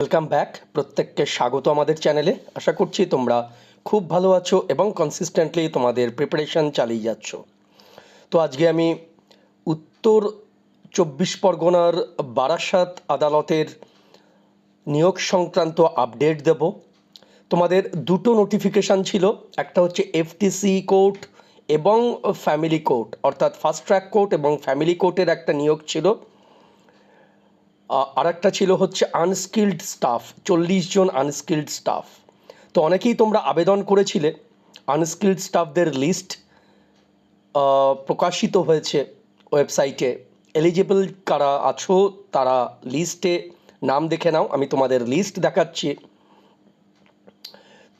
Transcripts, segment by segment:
Welcome back প্রত্যেককে স্বাগত আমাদের চ্যানেলে। আশা করছি তোমরা খুব ভালো আছো এবং কনসিস্টেন্টলি তোমাদের প্রিপারেশন চালিয়ে যাচ্ছ। তো আজকে আমি উত্তর চব্বিশ পরগনার বারাসাত আদালতের নিয়োগ সংক্রান্ত আপডেট দেব। তোমাদের দুটো নোটিফিকেশান ছিল। একটা হচ্ছে এফটিসি কোর্ট এবং ফ্যামিলি কোর্ট অর্থাৎ ফাস্ট ট্র্যাক কোর্ট এবং ফ্যামিলি কোর্টের একটা নিয়োগ ছিল। আর একটা ছিল হচ্ছে আনস্কিল্ড স্টাফ চল্লিশ জন আনস্কিল্ড স্টাফ তো অনেকেই তোমরা আবেদন করেছিলে আনস্কিল্ড স্টাফদের লিস্ট প্রকাশিত হয়েছে ওয়েবসাইটে এলিজিবল কারা আছো, তারা লিস্টে নাম দেখে নাও, আমি তোমাদের লিস্ট দেখাচ্ছি।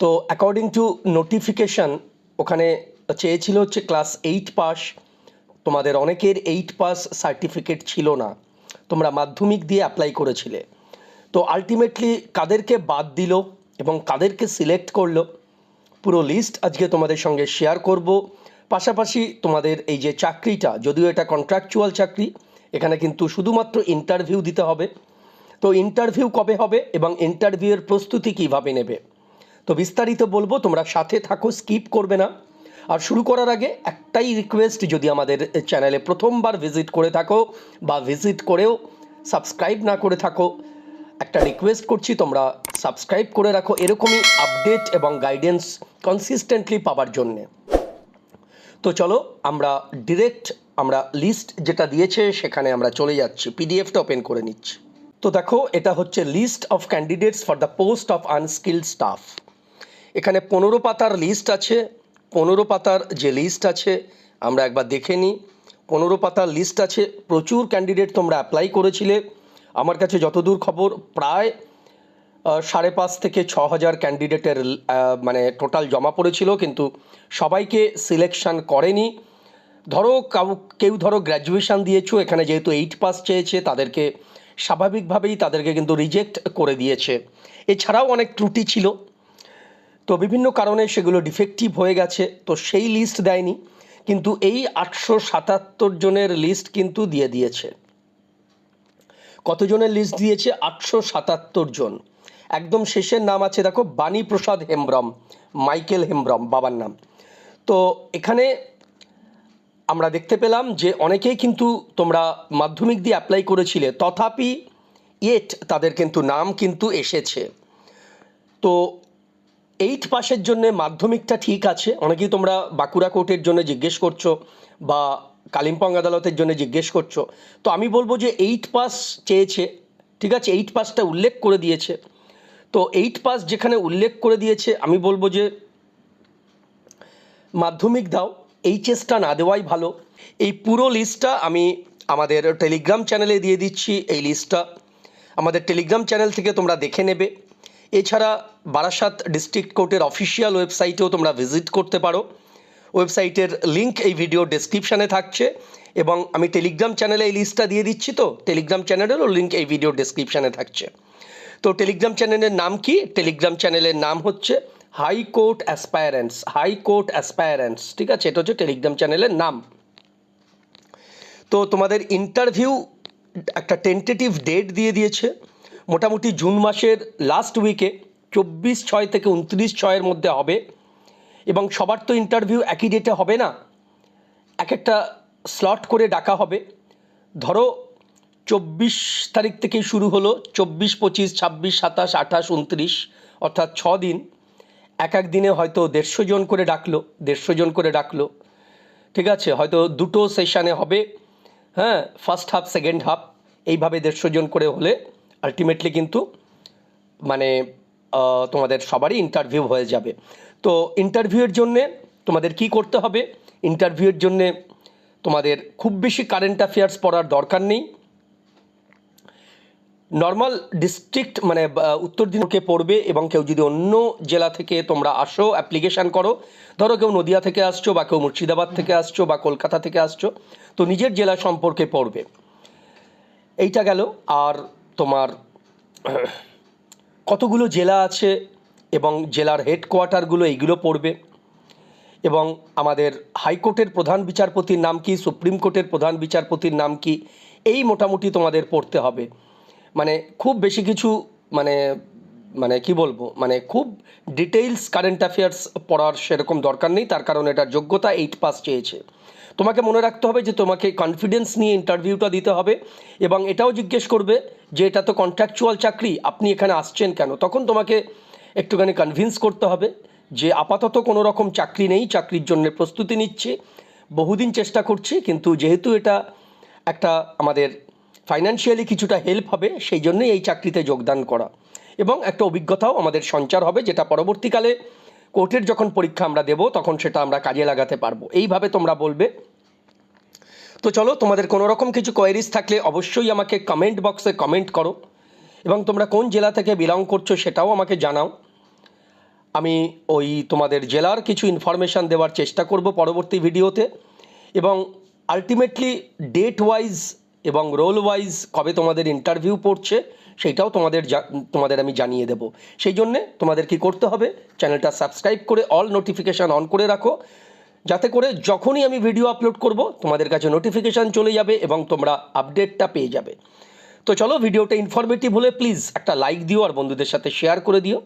তো অ্যাকর্ডিং টু নোটিফিকেশান ওখানে চেয়েছিল হচ্ছে ক্লাস এইট পাস তোমাদের অনেকের এইট পাস সার্টিফিকেট ছিল না। তোমরা মাধ্যমিক দিয়ে অ্যাপ্লাই করেছিলে। তো আলটিমেটলি কাদেরকে বাদ দিল এবং কাদেরকে সিলেক্ট করল, পুরো লিস্ট আজকে তোমাদের সঙ্গে শেয়ার করব। পাশাপাশি তোমাদের এই যে চাকরিটা, যদিও এটা কন্ট্রাকচুয়াল চাকরি, এখানে কিন্তু শুধুমাত্র ইন্টারভিউ দিতে হবে। তো ইন্টারভিউ কবে হবে এবং ইন্টারভিউয়ের প্রস্তুতি কীভাবে নেবে? তো বিস্তারিত বলব, তোমরা সাথে থাকো স্কিপ করবে না। আর শুরু করার আগে একটাই রিকোয়েস্ট যদি আমাদের চ্যানেলে প্রথমবার ভিজিট করে থাকো বা ভিজিট করেও সাবস্ক্রাইব না করে থাকো, একটা রিকোয়েস্ট করছি তোমরা সাবস্ক্রাইব করে রাখো এরকমই আপডেট এবং গাইডেন্স কনসিস্টেন্টলি পাওয়ার জন্যে। তো চলো আমরা ডিরেক্ট আমরা লিস্ট যেটা দিয়েছে সেখানে আমরা চলে যাচ্ছি পিডিএফটা ওপেন করে নিচ্ছি। তো দেখো, এটা হচ্ছে list of candidates for the post of unskilled staff এখানে পনেরো পাতার লিস্ট আছে পনেরো পাতার যে লিস্ট আছে, আমরা একবার দেখে নিই। পনেরো পাতার লিস্ট আছে, প্রচুর ক্যান্ডিডেট তোমরা অ্যাপ্লাই করেছিলে। আমার কাছে যতদূর খবর, প্রায় সাড়ে পাঁচ থেকে ছ হাজার ক্যান্ডিডেটের মানে টোটাল জমা পড়েছিল, কিন্তু সবাইকে সিলেকশন করেনি। ধরো, কাউ, কেউ ধরো গ্র্যাজুয়েশন দিয়েছ, এখানে যেহেতু এইট পাস চেয়েছে, তাদেরকে স্বাভাবিকভাবেই তাদেরকে কিন্তু রিজেক্ট করে দিয়েছে। এছাড়াও অনেক ত্রুটি ছিল। তো বিভিন্ন কারণে সেগুলো ডিফেক্টিভ হয়ে গেছে, তো সেই লিস্ট দেয়নি, কিন্তু এই আটশো সাতাত্তর জনের লিস্ট কিন্তু দিয়ে দিয়েছে। কতজনের লিস্ট দিয়েছে? আটশো সাতাত্তর জন। একদম শেষের নাম আছে, দেখো বাণী প্রসাদ হেমব্রম, মাইকেল হেমব্রম, বাবার নাম। তো এখানে আমরা দেখতে পেলাম যে অনেকেই কিন্তু তোমরা মাধ্যমিক দিয়ে অ্যাপ্লাই করেছিলে, তথাপি ইয়েট তাদের কিন্তু নাম কিন্তু এসেছে। তো এইট পাসের জন্য মাধ্যমিকটা ঠিক আছে। অনেকেই তোমরা বাঁকুড়া কোর্টের জন্য জিজ্ঞেস করছ বা কালিম্পং আদালতের জন্য জিজ্ঞেস করছ। তো আমি বলব যে এইট পাস চেয়েছে, ঠিক আছে? এইট পাসটা উল্লেখ করে দিয়েছে। তো এইট পাস যেখানে উল্লেখ করে দিয়েছে, আমি বলব যে মাধ্যমিক দাও এইচএসটা না দেওয়াই ভালো। এই পুরো লিস্টটা আমি আমাদের টেলিগ্রাম চ্যানেলে দিয়ে দিচ্ছি, এই লিস্টটা আমাদের টেলিগ্রাম চ্যানেল থেকে তোমরা দেখে নেবে। এছাড়া বারাসাত ডিস্ট্রিক্ট কোর্টের অফিসিয়াল ওয়েবসাইটেও তোমরা ভিজিট করতে পারো। ওয়েবসাইটের লিঙ্ক এই ভিডিও ডেসক্রিপশানে থাকছে এবং আমি টেলিগ্রাম চ্যানেলে এই লিস্টটা দিয়ে দিচ্ছি তো। টেলিগ্রাম চ্যানেলেরও লিঙ্ক এই ভিডিও ডেসক্রিপশানে থাকছে। তো টেলিগ্রাম চ্যানেলের নাম কি? টেলিগ্রাম চ্যানেলের নাম হচ্ছে হাইকোর্ট অ্যাসপায়ারেন্স হাইকোর্ট অ্যাসপায়ারেন্স ঠিক আছে? এটা হচ্ছে টেলিগ্রাম চ্যানেলের নাম। তো তোমাদের ইন্টারভিউ একটা টেন্টেটিভ ডেট দিয়ে দিয়েছে। মোটামুটি জুন মাসের লাস্ট উইকে। চব্বিশ ছয় থেকে উনত্রিশ ছয়ের মধ্যে হবে এবং সবার তো ইন্টারভিউ একই ডেটে হবে না। এক একটা স্লট করে ডাকা হবে। ধরো চব্বিশ তারিখ থেকেই শুরু হলো, চব্বিশ পঁচিশ, ছাব্বিশ, সাতাশ, আঠাশ, উনত্রিশ, অর্থাৎ ছ দিন। এক এক দিনে হয়তো দেড়শো জন করে ডাকলো, দেড়শো জন করে ডাকলো। ঠিক আছে? হয়তো দুটো সেশানে হবে। হ্যাঁ ফার্স্ট হাফ সেকেন্ড হাফ এইভাবে দেড়শো জন করে হলে আলটিমেটলি কিন্তু মানে তোমাদের সবারই ইন্টারভিউ হয়ে যাবে। তো ইন্টারভিউয়ের জন্যে তোমাদের কি করতে হবে? ইন্টারভিউয়ের জন্যে তোমাদের খুব বেশি কারেন্ট অ্যাফেয়ার্স পড়ার দরকার নেই। নর্মাল ডিস্ট্রিক্ট মানে উত্তর দিনকে পড়বে এবং কেউ যদি অন্য জেলা থেকে তোমরা আসো অ্যাপ্লিকেশান করো, ধরো কেউ নদিয়া থেকে আসছো বা কেউ মুর্শিদাবাদ থেকে আসছো বা কলকাতা থেকে আসছো, তো নিজের জেলা সম্পর্কে পড়বে। এইটা গেল। আর তোমার কতগুলো জেলা আছে এবং জেলার হেডকোয়ার্টারগুলো এইগুলো পড়বে? এবং আমাদের হাইকোর্টের প্রধান বিচারপতির নাম কি? সুপ্রিম কোর্টের প্রধান বিচারপতির নাম কি? এই মোটামুটি তোমাদের পড়তে হবে। মানে খুব বেশি কিছু মানে মানে কি বলব মানে খুব ডিটেইলস কারেন্ট অ্যাফেয়ার্স পড়ার সেরকম দরকার নেই, তার কারণ এটার যোগ্যতা এইট পাস চেয়েছে। তোমাকে মনে রাখতে হবে যে তোমাকে কনফিডেন্স নিয়ে ইন্টারভিউটা দিতে হবে এবং এটাও জিজ্ঞেস করবে যে এটা তো কন্ট্রাকচুয়াল চাকরি, আপনি এখানে আসছেন কেন? তখন তোমাকে একটুখানি কনভিন্স করতে হবে যে আপাতত কোনো রকম চাকরি নেই, চাকরির জন্য প্রস্তুতি নিচ্ছি, বহুদিন চেষ্টা করছি, কিন্তু যেহেতু এটা একটা আমাদের ফাইন্যান্সিয়ালি কিছুটা হেল্প হবে, সেই জন্যই এই চাকরিতে যোগদান করা। এবং একটা অভিজ্ঞতাও আমাদের সঞ্চার হবে, যেটা পরবর্তীকালে কোর্টের যখন পরীক্ষা আমরা দেব, তখন সেটা আমরা কাজে লাগাতে পারব। এইভাবে তোমরা বলবে। তো চলো, তোমাদের কোনো রকম কিছু কোয়ারিজ থাকলে অবশ্যই আমাকে কমেন্ট বক্সে কমেন্ট করো এবং তোমরা কোন জেলা থেকে বিলং করছ সেটাও আমাকে জানাও। আমি ওই তোমাদের জেলার কিছু ইনফরমেশান দেওয়ার চেষ্টা করব পরবর্তী ভিডিওতে এবং আলটিমেটলি ডেট ওয়াইজ এবং রোল ওয়াইজ কবে তোমাদের ইন্টারভিউ পড়ছে, সেইটাও তোমাদের তোমাদের আমি জানিয়ে দেব। সেই জন্যে তোমাদের কি করতে হবে চ্যানেলটা সাবস্ক্রাইব করে অল নোটিফিকেশান অন করে রাখো, যাতে করে যখনই আমি ভিডিও আপলোড করব, তোমাদের কাছে নোটিফিকেশান চলে যাবে এবং তোমরা আপডেটটা পেয়ে যাবে। তো চলো ভিডিওটা ইনফরমেটিভ হলে প্লিজ একটা লাইক দিও আর বন্ধুদের সাথে শেয়ার করে দিও।